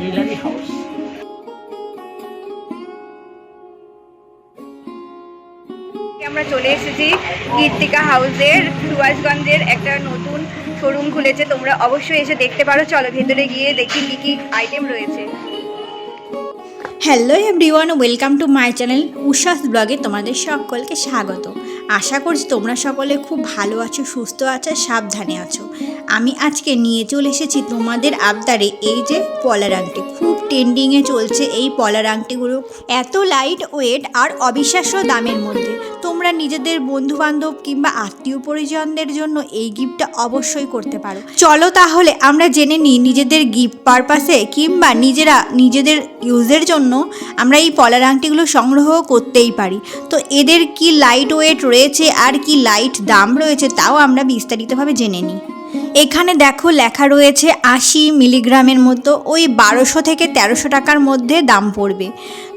Jewellery house আমরা চলে এসেছি কীর্তিকা হাউসের সুভাষগঞ্জের একটা নতুন শোরুম খুলেছে। তোমরা অবশ্যই এসে দেখতে পারো। চলো ভেতরে গিয়ে দেখি কি কি আইটেম রয়েছে। Hello everyone welcome to my channel Ushas ব্লগে তোমাদের সকলকে স্বাগত। আশা করছি তোমরা সকলে খুব ভালো আছো, সুস্থ আছো সাবধানে আছো। আমি আজকে নিয়ে চলে এসেছি তোমাদের আবদারে এই যে পলার আংটি। ট্রেন্ডিংয়ে চলছে এই পলার আংটিগুলো। এত লাইট ওয়েট আর অবিশ্বাস্য দামের মধ্যে। তোমরা নিজেদের বন্ধু বান্ধব কিংবা আত্মীয় পরিজনদের জন্য এই গিফটটা অবশ্যই করতে পারো। চলো তাহলে আমরা জেনে নিই নিজেদের গিফট পারপাসে কিংবা নিজেরা নিজেদের ইউজের জন্য আমরা এই পলার আংটিগুলো সংগ্রহ করতেই পারি। তো এদের কি লাইট ওয়েট রয়েছে আর কি লাইট দাম রয়েছে তাও আমরা বিস্তারিতভাবে জেনে নিই। এখানে দেখো লেখা রয়েছে আশি মিলিগ্রামের মতো, ওই বারোশো থেকে তেরোশো টাকার মধ্যে দাম পড়বে।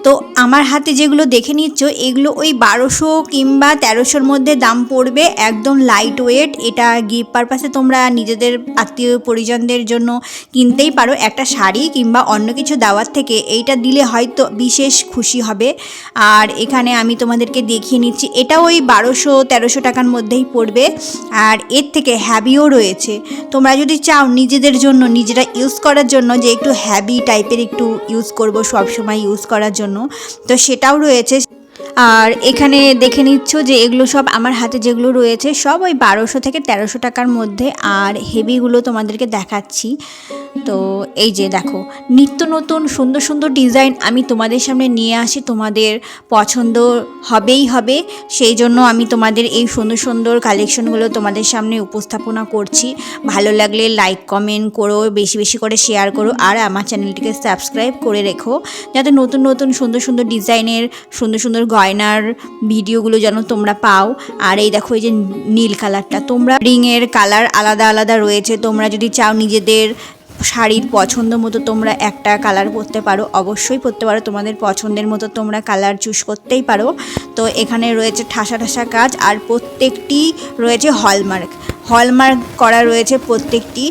তো আমার হাতে যেগুলো দেখে নিচ্ছ, এগুলো ওই বারোশো কিংবা তেরোশোর মধ্যে দাম পড়বে, একদম লাইট ওয়েট এটা গিফট পারপাসে তোমরা নিজেদের আত্মীয় পরিজনদের জন্য কিনতেই পারো। একটা শাড়ি কিংবা অন্য কিছু দেওয়ার থেকে এইটা দিলে হয়তো বিশেষ খুশি হবে। আর এখানে আমি তোমাদেরকে দেখিয়ে নিচ্ছি, এটা ওই বারোশো, তেরোশো টাকার মধ্যেই পড়বে। আর এর থেকে হ্যাবিও রয়েছে। তোমরা যদি চাও নিজেদের জন্য, নিজেরা ইউজ করার জন্য যে একটু হ্যাবি টাইপের একটু ইউজ করব সব সময় ইউজ করার জন্য। তো সেটাও রয়েছে। আর এখানে দেখে নিচ্ছ যে এগুলো সব আমার হাতে যেগুলো রয়েছে, সব ওই বারোশো থেকে তেরোশো টাকার মধ্যে। আর হেভিগুলো তোমাদেরকে দেখাচ্ছি। তো এই যে দেখো, নিত্য নতুন সুন্দর সুন্দর ডিজাইন আমি তোমাদের সামনে নিয়ে আসি। তোমাদের পছন্দ হবেই হবে, সেই জন্য আমি তোমাদের এই সুন্দর সুন্দর কালেকশনগুলো তোমাদের সামনে উপস্থাপনা করছি। ভালো লাগলে লাইক কমেন্ট করো, বেশি বেশি করে শেয়ার করো, আর আমার চ্যানেলটিকে সাবস্ক্রাইব করে রেখো। যাতে নতুন নতুন সুন্দর সুন্দর ডিজাইনের, সুন্দর সুন্দর গয়নার ভিডিওগুলো যেন তোমরা পাও। আর এই দেখো, এই যে নীল কালারটা তোমরা রিংয়ের কালার আলাদা আলাদা রয়েছে। তোমরা যদি চাও নিজেদের শাড়ির পছন্দ মতো তোমরা একটা কালার পরতে পারো। অবশ্যই পরতে পারো। তোমাদের পছন্দের মতো তোমরা কালার চুজ করতেই পারো। তো এখানে রয়েছে ঠাসা ঠাসা কাজ আর প্রত্যেকটি রয়েছে হলমার্ক হলমার্ক করা রয়েছে প্রত্যেকটি।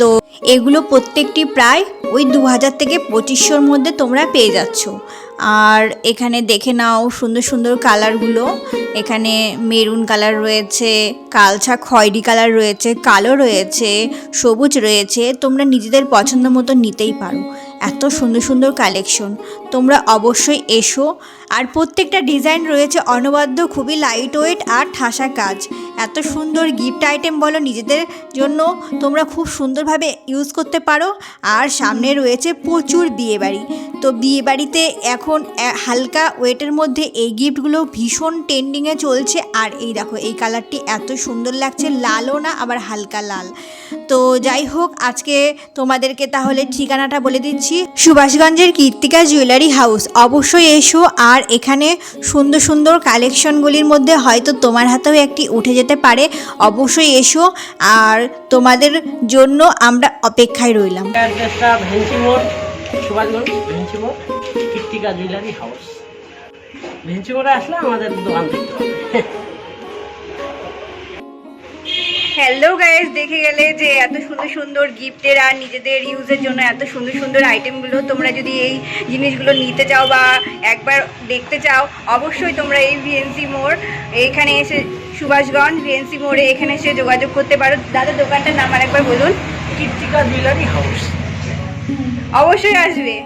তো এগুলো প্রত্যেকটি প্রায় ওই দু হাজার থেকে পঁচিশশোর মধ্যে তোমরা পেয়ে যাচ্ছ। আর এখানে দেখে নাও সুন্দর সুন্দর কালারগুলো এখানে মেরুন কালার রয়েছে কালছা খয়েরি কালার রয়েছে, কালো রয়েছে, সবুজ রয়েছে, তোমরা নিজেদের পছন্দ মতো নিতেই পারো। এত সুন্দর সুন্দর কালেকশন তোমরা অবশ্যই এসো। আর প্রত্যেকটা ডিজাইন রয়েছে অনবদ্য, খুবই লাইট ওয়েট আর ঠাসা কাজ। এত সুন্দর গিফট আইটেম বলো নিজেদের জন্য তোমরা খুব সুন্দরভাবে ইউজ করতে পারো। আর সামনে রয়েছে প্রচুর বিয়েবাড়ি। তো বিয়েবাড়িতে এখন হালকা ওয়েটের মধ্যে এই গিফটগুলো ভীষণ ট্রেন্ডিংয়ে চলছে। আর এই দেখো, এই কালারটি এত সুন্দর লাগছে, লালও না, আবার হালকা লাল। তো যাই হোক, আজকে তোমাদেরকে তাহলে ঠিকানাটা বলে দিচ্ছি। সুভাষগঞ্জের কীর্তিকা জুয়েলারি হাউস। অবশ্যই এসো, আর এখানে সুন্দর সুন্দর কালেকশনগুলির মধ্যে হয়তো তোমার হাতেও একটি উঠে যেতে পারে। অবশ্যই এসো, আর তোমাদের জন্য আমরা অপেক্ষায় রইলাম। Subhashganj Krittika jewellery house. ভেঞ্চি মোড়ে আসলে আমাদের দোকান দেখতে পাবে হ্যালো গাইস দেখে গেলে যে এত সুন্দর সুন্দর গিফটের আর নিজেদের ইউজের জন্য এত সুন্দর সুন্দর আইটেমগুলো তোমরা যদি এই জিনিসগুলো নিতে চাও বা একবার দেখতে চাও অবশ্যই তোমরা এই ভিএনসি মোড় এখানে এসে সুভাষগঞ্জ ভিএনসি মোড়ে এখানে এসে যোগাযোগ করতে পারো। দাদা দোকানটার নাম আর একবার বলুন। কৃত্তিকা জুয়েলারি হাউস অবশ্যই আসবে।